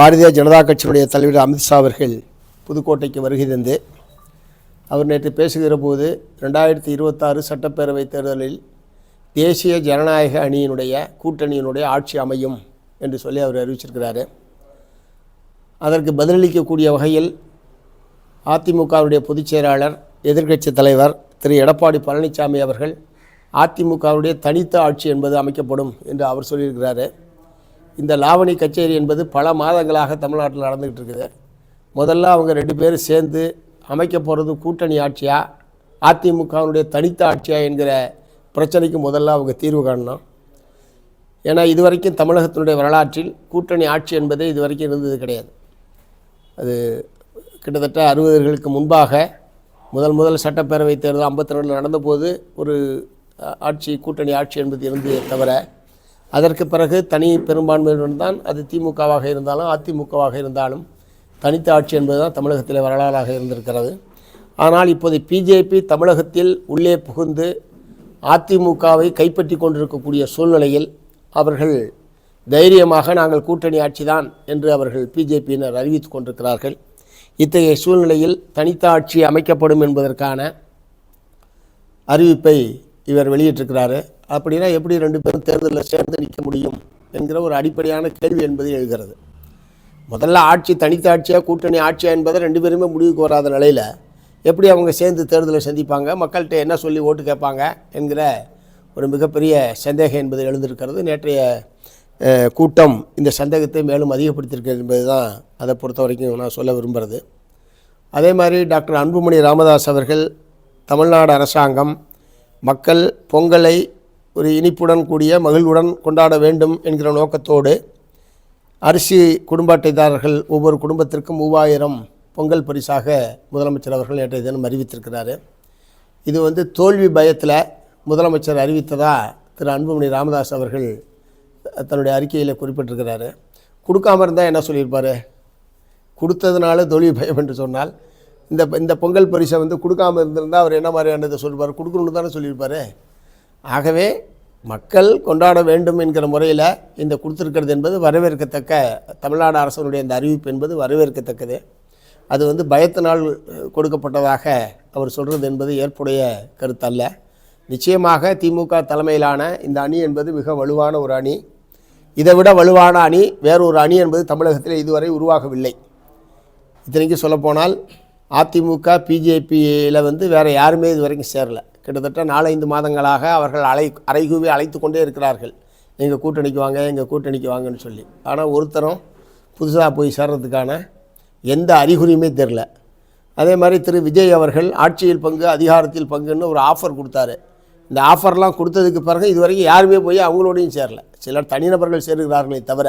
பாரதிய ஜனதா கட்சியினுடைய தலைவர் அமித்ஷா அவர்கள் புதுக்கோட்டைக்கு வருகை தந்து அவர் நேற்று பேசுகிற போது ரெண்டாயிரத்தி இருபத்தாறு சட்டப்பேரவை தேர்தலில் தேசிய ஜனநாயக அணியினுடைய கூட்டணியினுடைய ஆட்சி அமையும் என்று சொல்லி அவர் அறிவிச்சிருக்கிறாரு. அதற்கு பதிலளிக்கக்கூடிய வகையில் அதிமுகவுடைய பொதுச் செயலாளர் எதிர்க்கட்சி தலைவர் திரு. எடப்பாடி பழனிசாமி அவர்கள் அதிமுகவுடைய தனித்த ஆட்சி என்பது அமைக்கப்படும் என்று அவர் சொல்லியிருக்கிறாரு. இந்த லாவணி கச்சேரி என்பது பல மாதங்களாக தமிழ்நாட்டில் நடந்துக்கிட்டு இருக்குது. முதல்ல அவங்க ரெண்டு பேரும் சேர்ந்து அமைக்க போகிறது கூட்டணி ஆட்சியா அதிமுகவினுடைய தனித்த ஆட்சியா என்கிற பிரச்சனைக்கு முதல்ல அவங்க தீர்வு காணணும். ஏன்னா இதுவரைக்கும் தமிழகத்தினுடைய வரலாற்றில் கூட்டணி ஆட்சி என்பது இதுவரைக்கும் இருந்தது கிடையாது. அது கிட்டத்தட்ட அறுபதுகளுக்கு முன்பாக முதல் முதல் சட்டப்பேரவை தேர்தல் ஐம்பத்தி ரெண்டில் நடந்தபோது ஒரு ஆட்சி கூட்டணி ஆட்சி என்பது இருந்ததே தவிர அதற்கு பிறகு தனி பெரும்பான்மையுடன் தான் அது திமுகவாக இருந்தாலும் அதிமுகவாக இருந்தாலும் தனித்த ஆட்சி என்பது தான் தமிழகத்தில் வரலாறாக இருந்திருக்கிறது. ஆனால் இப்போது பிஜேபி தமிழகத்தில் உள்ளே புகுந்து அதிமுகவை கைப்பற்றி கொண்டிருக்கக்கூடிய சூழ்நிலையில் அவர்கள் தைரியமாக நாங்கள் கூட்டணி ஆட்சிதான் என்று அவர்கள் பிஜேபியினர் அறிவித்துக் கொண்டிருக்கிறார்கள். இத்தகைய சூழ்நிலையில் தனித்த ஆட்சி அமைக்கப்படும் என்பதற்கான அறிவிப்பை இவர் வெளியிட்டிருக்கிறாரு. அப்படின்னா எப்படி ரெண்டு பேரும் தேர்தலில் சேர்ந்து நிற்க முடியும் என்கிற ஒரு அடிப்படையான கேள்வி என்பது எழுகிறது. முதல்ல ஆட்சி தனித்த ஆட்சியாக கூட்டணி ஆட்சியா என்பதை ரெண்டு பேருமே முடிவுக்கு வராத நிலையில் எப்படி அவங்க சேர்ந்து தேர்தலை சந்திப்பாங்க மக்கள்கிட்ட என்ன சொல்லி ஓட்டு கேட்பாங்க என்கிற ஒரு மிகப்பெரிய சந்தேகம் என்பது எழுந்திருக்கிறது. நேற்றைய கூட்டம் இந்த சந்தேகத்தை மேலும் அதிகப்படுத்தியிருக்கிறது என்பது தான் அதை பொறுத்த வரைக்கும் நான் சொல்ல விரும்புகிறது அதே மாதிரி டாக்டர் அன்புமணி ராமதாஸ் அவர்கள் தமிழ்நாடு அரசாங்கம் மக்கள் பொங்கலை ஒரு இனிப்புடன் கூடிய மகிழ்வுடன் கொண்டாட வேண்டும் என்கிற நோக்கத்தோடு அரிசி குடும்ப அட்டைதாரர்கள் ஒவ்வொரு குடும்பத்திற்கும் மூவாயிரம் பொங்கல் பரிசாக முதலமைச்சர் அவர்கள் நேற்றைய தினம் அறிவித்திருக்கிறாரு. இது வந்து தோல்வி பயத்தில் முதலமைச்சர் அறிவித்ததா திரு அன்புமணி ராமதாஸ் அவர்கள் தன்னுடைய அறிக்கையில் குறிப்பிட்டிருக்கிறாரு. கொடுக்காம இருந்தால் என்ன சொல்லியிருப்பார்? கொடுத்ததுனால தோல்வி பயம் என்று சொன்னால் இந்த இந்த பொங்கல் பரிசை வந்து கொடுக்காம இருந்திருந்தால் அவர் என்ன மாதிரியானதை சொல்லுவார்? கொடுக்கணுன்னு தானே சொல்லியிருப்பார். ஆகவே மக்கள் கொண்டாட வேண்டும் என்கிற முறையில் இந்த கொடுத்துருக்கிறது என்பது வரவேற்கத்தக்க தமிழ்நாடு அரசனுடைய இந்த அறிவிப்பு என்பது வரவேற்கத்தக்கது. அது வந்து பயத்தினால் கொடுக்கப்பட்டதாக அவர் சொல்கிறது என்பது ஏற்புடைய கருத்தல்ல. நிச்சயமாக திமுக தலைமையிலான இந்த அணி என்பது மிக வலுவான ஒரு அணி. இதை விட வலுவான அணி வேறொரு அணி என்பது தமிழகத்தில் இதுவரை உருவாகவில்லை. இத்தனைக்கு சொல்லப்போனால் அதிமுக பிஜேபியில் வந்து வேறு யாருமே இது வரைக்கும் சேரல. கிட்டத்தட்ட நாலஞ்சு மாதங்களாக அவர்கள் அலை அறைகூவி அழைத்து கொண்டே இருக்கிறார்கள். எங்கள் கூட்டணிக்கு வாங்க எங்கள் கூட்டணிக்கு வாங்கன்னு சொல்லி. ஆனால் ஒருத்தரும் புதுசாக போய் சேர்றதுக்கான எந்த அறிகுறியுமே தெரில அதே மாதிரி திரு விஜய் அவர்கள் ஆட்சியில் பங்கு அதிகாரத்தில் பங்குன்னு ஒரு ஆஃபர் கொடுத்தாரு. இந்த ஆஃபர்லாம் கொடுத்ததுக்கு பிறகு இதுவரைக்கும் யாருமே போய் அவங்களோடையும் சேரல. சிலர் தனிநபர்கள் சேருகிறார்களே தவிர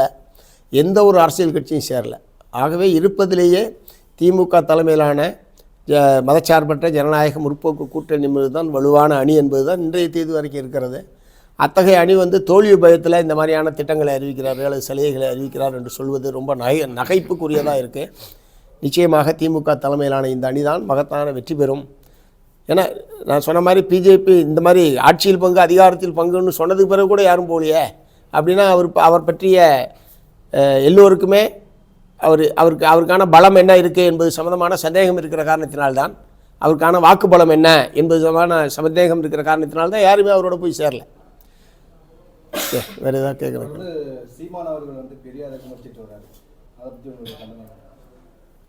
எந்த ஒரு அரசியல் கட்சியும் சேரல. ஆகவே இருப்பதிலேயே திமுக தலைமையிலான மதச்சார்பற்ற ஜனநாயக முற்போக்கு கூட்டணி என்பதுதான் வலுவான அணி என்பது தான் இன்றைய தேதி வரைக்கும் இருக்கிறது. அத்தகைய அணி வந்து தோல்வி பயத்தில் இந்த மாதிரியான திட்டங்களை அறிவிக்கிறார்கள் அல்லது சலுகைகளை அறிவிக்கிறார் என்று சொல்வது ரொம்ப நகை நகைப்புக்குரியதாக இருக்குது நிச்சயமாக திமுக தலைமையிலான இந்த அணி தான் மகத்தான வெற்றி பெறும். ஏன்னா நான் சொன்ன மாதிரி பிஜேபி இந்த மாதிரி ஆட்சியில் பங்கு அதிகாரத்தில் பங்குன்னு சொன்னதுக்கு பிறகு கூட யாரும் போகலையே. அப்படின்னா அவர் அவர் பற்றிய எல்லோருக்குமே அவர் அவருக்கு அவருக்கான பலம் என்ன இருக்குது என்பது சம்மந்தமான சந்தேகம் இருக்கிற காரணத்தினால்தான் அவருக்கான வாக்கு பலம் என்ன என்பது சம்பந்தமான சந்தேகம் இருக்கிற காரணத்தினால்தான் யாருமே அவரோட போய் சேரல. சரி, வேறு ஏதாவது கேட்குறேன்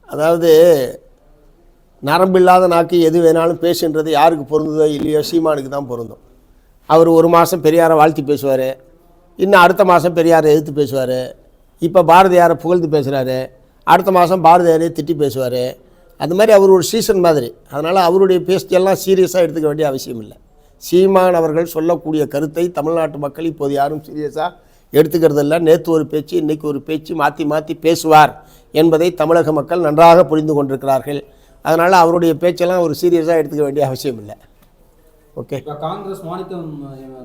அதாவது நரம்பில்லாத நாக்கு எது வேணாலும் பேசுன்றது யாருக்கு பொருந்ததோ இல்லையோ சீமானுக்கு தான் பொருந்தும். அவர் ஒரு மாதம் பெரியாரை வாழ்த்தி பேசுவார். இன்னும் அடுத்த மாதம் பெரியாரை எதிர்த்து பேசுவார். இப்போ பாரதியாரை புகழ்ந்து பேசுகிறாரு அடுத்த மாதம் பாரதியாரே திட்டி பேசுவார். அது மாதிரி அவர் ஒரு சீசன் மாதிரி. அதனால் அவருடைய பேச்செல்லாம் சீரியஸாக எடுத்துக்க வேண்டிய அவசியம் இல்லை. சீமான் அவர்கள் சொல்லக்கூடிய கருத்தை தமிழ்நாட்டு மக்கள் இப்போது யாரும் சீரியஸாக எடுத்துக்கிறதில்ல. நேற்று ஒரு பேச்சு இன்றைக்கி ஒரு பேச்சு மாற்றி மாற்றி பேசுவார் என்பதை தமிழக மக்கள் நன்றாக புரிந்து கொண்டிருக்கிறார்கள். அதனால் அவருடைய பேச்செல்லாம் ஒரு சீரியஸாக எடுத்துக்க வேண்டிய அவசியம் இல்லை. ஓகே காங்கிரஸ் மாணிக்கம்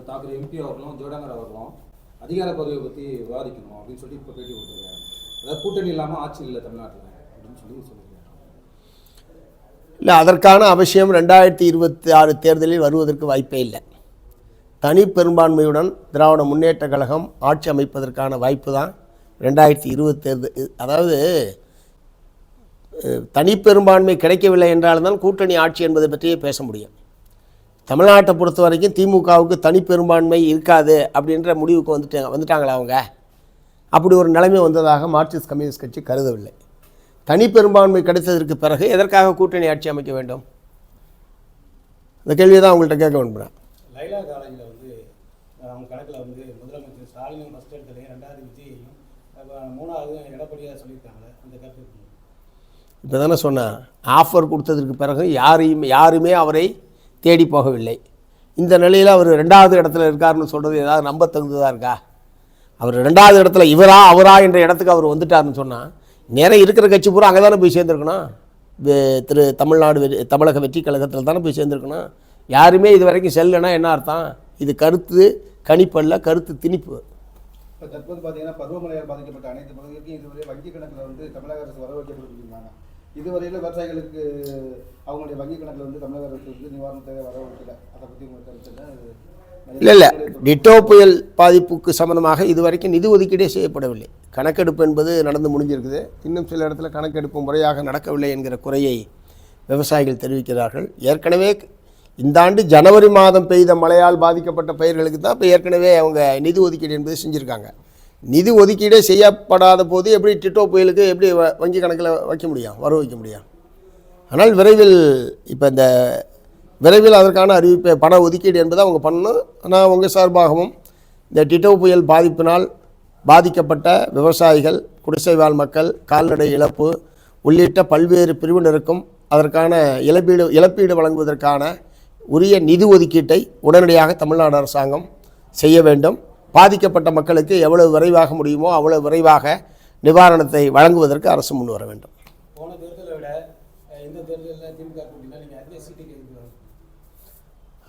தாக்கரே எம்பி அவர்களும் ஜோடங்கர் அவர்களும் அதிகார பதவியை பற்றி விவாதிக்கணும் அப்படின்னு சொல்லிட்டு இப்போ பேட்டி கொடுத்துருக்காங்க அதாவது கூட்டணி இல்லாமல் ஆட்சி இல்லை தமிழ்நாட்டில் அப்படின்னு சொல்லி சொல்லியிருக்காங்க இல்லை அதற்கான அவசியம் ரெண்டாயிரத்தி இருபத்தி ஆறு தேர்தலில் வருவதற்கு வாய்ப்பே இல்லை. தனி பெரும்பான்மையுடன் திராவிட முன்னேற்ற கழகம் ஆட்சி அமைப்பதற்கான வாய்ப்பு தான் ரெண்டாயிரத்தி இருபது தேர்தல். அதாவது தனி பெரும்பான்மை கிடைக்கவில்லை என்றால்தான் கூட்டணி ஆட்சி என்பதை பற்றியே பேச முடியும். தமிழ்நாட்டை பொறுத்த வரைக்கும் திமுகவுக்கு தனிப்பெரும்பான்மை இருக்காது அப்படின்ற முடிவுக்கு வந்துட்டாங்க வந்துட்டாங்களா அவங்க? அப்படி ஒரு நிலைமை வந்ததாக மார்க்சிஸ்ட் கம்யூனிஸ்ட் கட்சி கருதவில்லை. தனிப்பெரும்பான்மை கிடைத்ததற்கு பிறகு எதற்காக கூட்டணி ஆட்சி அமைக்க வேண்டும்? இந்த கேள்வியை தான் அவங்கள்ட்ட கேட்க விரும்புகிறேன் லைலா காலேஜில் வந்து அஹ், அவங்க கணக்கில் வந்து முதலமைச்சர் ஸ்டாலினும் ஃபஸ்ட் இடத்துலையும் ரெண்டாவது விஜயையும் அப்புறம் மூணாவது எடப்பாடியாக சொல்லியிருக்காங்களே அந்த கருத்து. எப்படி? இப்போ தானே சொன்னேன். ஆஃபர் கொடுத்ததற்கு பிறகு யாரையும் யாருமே அவரை தேடி போகவில்லை. இந்த நிலையில் அவர் ரெண்டாவது இடத்துல இருக்காருன்னு சொல்கிறது ஏதாவது நம்ப தகுந்ததாக இருக்கா? அவர் ரெண்டாவது இடத்துல இவரா அவரா என்ற இடத்துக்கு அவர் வந்துட்டாருன்னு சொன்னால் நேரம் இருக்கிற கட்சி பூரா அங்கே தானே போய் சேர்ந்துருக்கணும்? திரு தமிழ்நாடு வெற்றி தமிழக வெற்றி கழகத்தில் தானே போய் சேர்ந்துருக்கணும்? யாருமே இது வரைக்கும் செல்லனா என்ன அர்த்தம்? இது கருத்து கணிப்பல்ல கருத்து திணிப்பு. இப்போ தற்போது பார்த்தீங்கன்னா பருவமழையால் பாதிக்கப்பட்ட அனைத்து பகுதிகளுக்கும் இதுவரை வங்கி கணக்கில் வந்து தமிழக அரசு வர இதுவரையில் விவசாயிகளுக்கு அவங்களுடைய வங்கி கணக்கில் வந்து தமிழக அரசு வந்து நிவாரணத்தை வர வைக்கல அதை பற்றி உங்களுக்கு கருத்து? இல்லை இல்லை. டிட்டோ புயல் பாதிப்புக்கு சம்மந்தமாக இதுவரைக்கும் நிதி ஒதுக்கீடே செய்யப்படவில்லை. கணக்கெடுப்பு என்பது நடந்து முடிஞ்சிருக்குது. இன்னும் சில இடத்துல கணக்கெடுப்பு முறையாக நடக்கவில்லை என்கிற குறையை விவசாயிகள் தெரிவிக்கிறார்கள். ஏற்கனவே இந்த ஆண்டு ஜனவரி மாதம் பெய்த மழையால் பாதிக்கப்பட்ட பயிர்களுக்கு தான் இப்போ ஏற்கனவே அவங்க நிதி ஒதுக்கீடு என்பது செஞ்சுருக்காங்க. நிதி ஒதுக்கீடே செய்யப்படாத போது எப்படி டிட்டோ புயலுக்கு எப்படி வ- வங்கி கணக்கில் வைக்க முடியும் வர வைக்க முடியும்? ஆனால் விரைவில் இப்போ இந்த விரைவில் அதற்கான அறிவிப்பை பண ஒதுக்கீடு என்பதை அவங்க பண்ணணும். நான் உங்கள் சார்பாகவும் இந்த டிட்டோ புயல் பாதிப்பினால் பாதிக்கப்பட்ட விவசாயிகள் குடிசைவாழ் மக்கள் கால்நடை இழப்பு உள்ளிட்ட பல்வேறு பிரிவினருக்கும் அதற்கான இழப்பீடு இழப்பீடு வழங்குவதற்கான உரிய நிதி ஒதுக்கீட்டை உடனடியாக தமிழ்நாடு அரசாங்கம் செய்ய வேண்டும். பாதிக்கப்பட்ட மக்களுக்கு எவ்வளவு விரைவாக முடியுமோ அவ்வளவு விரைவாக நிவாரணத்தை வழங்குவதற்கு அரசு முன் வர வேண்டும்.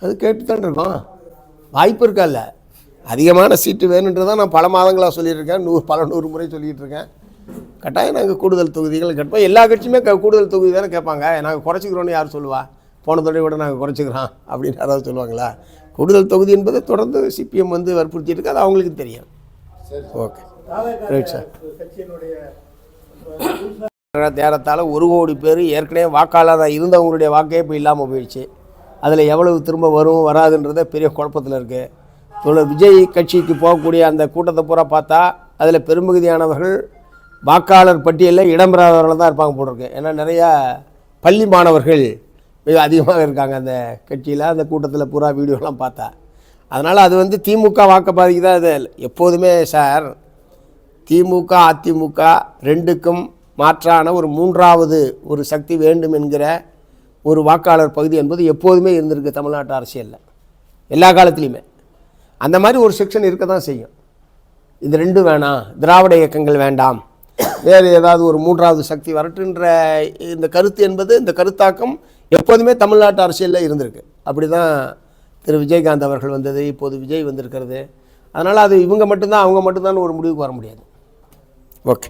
அது கேட்டு தான் இருக்கோம். வாய்ப்பு இருக்கல்ல அதிகமான சீட்டு வேணுன்றதை நான் பல மாதங்களாக சொல்லியிருக்கேன். நூறு பல நூறு முறை சொல்லிகிட்டு இருக்கேன் கட்டாயம் நாங்கள் கூடுதல் தொகுதிகள் கேட்போம். எல்லா கட்சியுமே க- கூடுதல் தொகுதி தானே கேட்பாங்க. நாங்கள் குறைச்சிக்கிறோன்னு யார் சொல்லுவா? போன தடவை விட நாங்கள் குறைச்சிக்கிறோம். அப்படின்னு யாராவது சொல்லுவாங்களா? கூடுதல் தொகுதி என்பதை தொடர்ந்து சிபிஎம் வந்து வற்புறுத்திட்டு இருக்கு அது அவங்களுக்கு தெரியும். ஓகே. Right sir. தேரத்தால் ஒரு கோடி பேர் ஏற்கனவே வாக்காளராக இருந்தவங்களுடைய வாக்கே இப்போ இல்லாமல் போயிடுச்சு. அதில் எவ்வளவு திரும்ப வரும் வராதுன்றதே பெரிய குழப்பத்தில் இருக்குது தோழர் விஜய் கட்சிக்கு போகக்கூடிய அந்த கூட்டத்தை பூரா பார்த்தா அதில் பெரும்பகுதியானவர்கள் வாக்காளர் பட்டியலில் இடம்பெறாதவர்கள் தான் இருப்பாங்க போட்டிருக்கு ஏன்னா நிறையா பள்ளி மாணவர்கள் அதிகமாக இருக்காங்க அந்த கட்சியில் அந்த கூட்டத்தில் பூரா வீடியோலாம் பார்த்தா. அதனால் அது வந்து திமுக வாக்குப்பாதைக்கு தான் இது? எப்போதுமே சார் திமுக அதிமுக ரெண்டுக்கும் மாற்றான ஒரு மூன்றாவது ஒரு சக்தி வேண்டும் என்கிற ஒரு வாக்காளர் பகுதி என்பது எப்போதுமே இருந்திருக்கு தமிழ்நாட்டு அரசியலில். எல்லா காலத்துலேயுமே. அந்த மாதிரி ஒரு செக்ஷன் இருக்க தான் செய்யும். இது ரெண்டும் வேணாம். திராவிட இயக்கங்கள் வேண்டாம். வேறு ஏதாவது ஒரு மூன்றாவது சக்தி வரட்டுன்ற இந்த கருத்து என்பது இந்த கருத்தாக்கம் எப்போதுமே தமிழ்நாட்டு அரசியலில் இருந்திருக்கு. அப்படி தான் திரு விஜயகாந்த் அவர்கள் வந்தது இப்போது விஜய் வந்திருக்கிறது. அதனால் அது இவங்க மட்டும்தான் அவங்க மட்டும்தான் ஒரு முடிவுக்கு வர முடியாது. ஓகே.